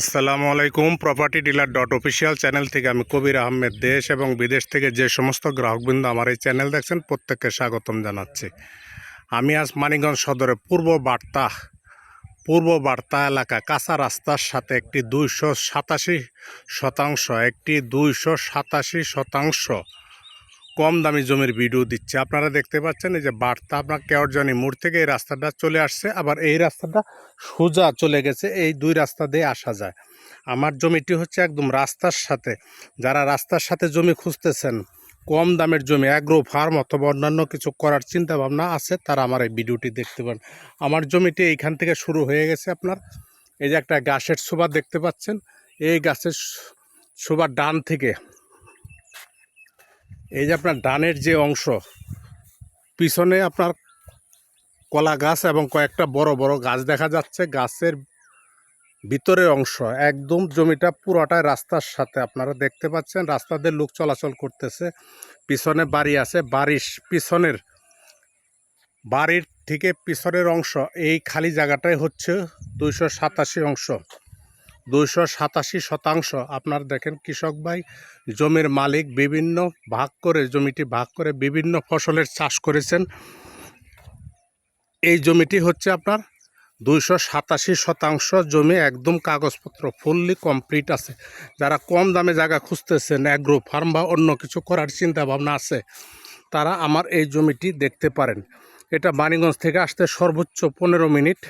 আসসালামু আলাইকুম property dealer dot official channel থেকে আমি কবির আহমেদ। দেশ এবং বিদেশ থেকে যে সমস্ত গ্রাহকবৃন্দ আমার এই চ্যানেল দেখছেন, প্রত্যেককে স্বাগতম জানাচ্ছি। আমি আজ মানিকগঞ্জ সদরে পূর্ব বার্তা পূর্ব বার্তা এলাকা কাঁচা রাস্তার সাথে একটি দুইশো সাতাশি শতাংশ, একটি দুইশো সাতাশি শতাংশ কম দামি জমির ভিডিও দিচ্ছে। আপনারা দেখতে পাচ্ছেন এই যে বার্তা আপনার কেওরজানি মোড় থেকে এই রাস্তাটা চলে আসছে। আবার এই রাস্তাটা সোজা চলে গেছে, এই দুই রাস্তা দিয়ে আসা যায়। আমার জমিটি হচ্ছে একদম রাস্তার সাথে। যারা রাস্তার সাথে জমি খুঁজতেছেন, কম দামের জমি অ্যাগ্রো ফার্ম অথবা অন্যান্য কিছু করার চিন্তা ভাবনা আছে, তারা আমার এই ভিডিওটি দেখতে পারেন আমার জমিটি এইখান থেকে শুরু হয়ে গেছে আপনার। এই যে একটা গাছের সুবা দেখতে পাচ্ছেন। এই গাছের সুবার ডান থেকে এই যে আপনার ডানের যে অংশ, পিছনে আপনার কলা গাছ এবং কয়েকটা বড় বড় গাছ দেখা যাচ্ছে। গাছের ভিতরের অংশ, একদম জমিটা পুরোটাই রাস্তার সাথে আপনারা দেখতে পাচ্ছেন। রাস্তা দিয়ে লোক চলাচল করতেছে। পিছনে বাড়ি আছে। বাড়ির পিছনের, বাড়ির থেকে পিছনের অংশ, এই খালি জায়গাটাই হচ্ছে দুইশো সাতাশি অংশ। দুইশো সাতাশি শতাংশ। আপনার দেখেন, কৃষক ভাই, জমির মালিক বিভিন্ন ভাগ করে, জমিটি ভাগ করে বিভিন্ন ফসলের চাষ করেছেন। এই জমিটি হচ্ছে আপনার দুইশো সাতাশি শতাংশ জমি, একদম কাগজপত্র, ফুললি কমপ্লিট আছে। যারা কম দামে জায়গা খুঁজতেছেন, অ্যাগ্রো ফার্ম বা অন্য কিছু করার চিন্তা ভাবনা আছে, তারা আমার এই জমিটি দেখতে পারেন। এটা মানিগঞ্জ থেকে আসতে সর্বোচ্চ পনেরো মিনিট,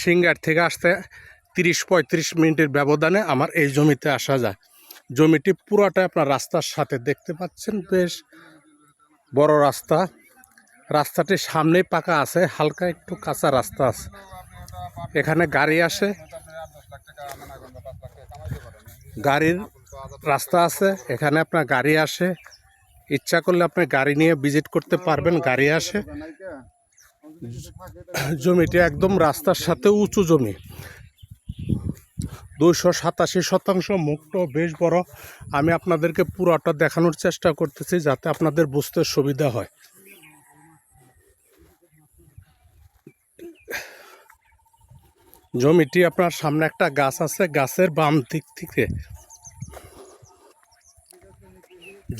সিঙ্গার থেকে আসতে তিরিশ পঁয়ত্রিশ মিনিটের ব্যবধানে আমার এই জমিতে আসা যায়। জমিটি পুরোটা আপনার রাস্তার সাথে দেখতে পাচ্ছেন, বেশ বড় রাস্তা। রাস্তাটির সামনেই পাকা আছে, হালকা একটু কাঁচা রাস্তা আছে। এখানে গাড়ি আসে। গাড়ির রাস্তা আছে, এখানে আপনার গাড়ি আসে। ইচ্ছা করলে আপনি গাড়ি নিয়ে ভিজিট করতে পারবেন, গাড়ি আসে। জমিটি একদম রাস্তার সাথে উঁচু জমি। দুইশো সাতাশি শতাংশ মুক্ত, বেশ বড়। আমি আপনাদেরকে পুরোটা দেখানোর চেষ্টা করতেছি যাতে আপনাদের বুঝতে সুবিধা হয়। জমিটি আপনার সামনে একটা গাছ আছে, গাছের বাম দিক থেকে।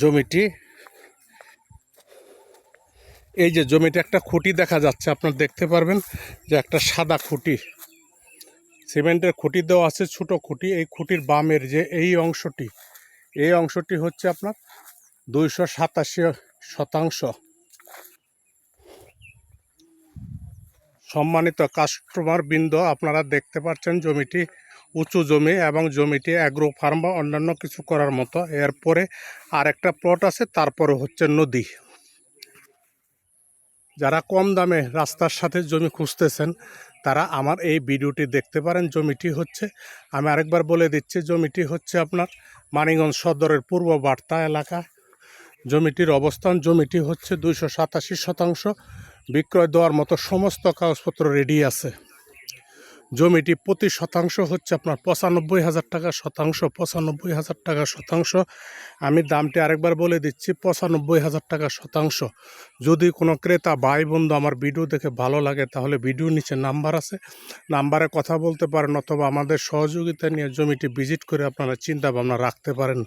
জমিটি, এই যে জমিতে একটা খুঁটি দেখা যাচ্ছে, আপনার দেখতে পারবেন যে একটা সাদা খুঁটি। সিমেন্টের খুঁটি দেওয়া আছে, ছোট খুঁটি। এই খুঁটির বামের যে এই অংশটি এই অংশটি হচ্ছে আপনার দুইশো সাতাশি শতাংশ। সম্মানিত কাস্টমার বৃন্দ, আপনারা দেখতে পাচ্ছেন জমিটি উঁচু জমি এবং জমিটি অ্যাগ্রো ফার্ম বা অন্যান্য কিছু করার মতো। এরপরে আরেকটা প্লট আছে, তারপরে হচ্ছে নদী। যারা কম দামে রাস্তার সাথে জমি খুঁজতেছেন, তারা আমার এই ভিডিওটি দেখতে পারেন। জমিটি হচ্ছে, আমি আরেকবার বলে দিচ্ছি, জমিটি হচ্ছে আপনার মানিগঞ্জ সদরের পূর্ব বার্তা এলাকা। জমিটির অবস্থান, জমিটি হচ্ছে দুইশো সাতাশি শতাংশ বিক্রয় দেওয়ার মতো সমস্ত কাগজপত্র রেডি আছে। জমিটি প্রতি শতাংশ হচ্ছে আপনার পঁচানব্বই হাজার টাকা শতাংশ, পঁচানব্বই হাজার টাকা শতাংশ। আমি দামটি আরেকবার বলে দিচ্ছি, পঁচানব্বই হাজার টাকা শতাংশ। যদি কোনো ক্রেতা ভাই বন্ধু আমার ভিডিও দেখে ভালো লাগে, তাহলে ভিডিও নিচে নাম্বার আছে। নাম্বারে কথা বলতে পারেন অথবা আমাদের সহযোগিতা নিয়ে জমিটি ভিজিট করে আপনারা চিন্তা ভাবনা রাখতে পারেন।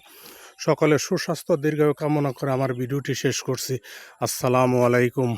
সকলে সুস্বাস্থ্য, দীর্ঘায়ু কামনা করে আমার ভিডিওটি শেষ করছি। আসসালামু আলাইকুম।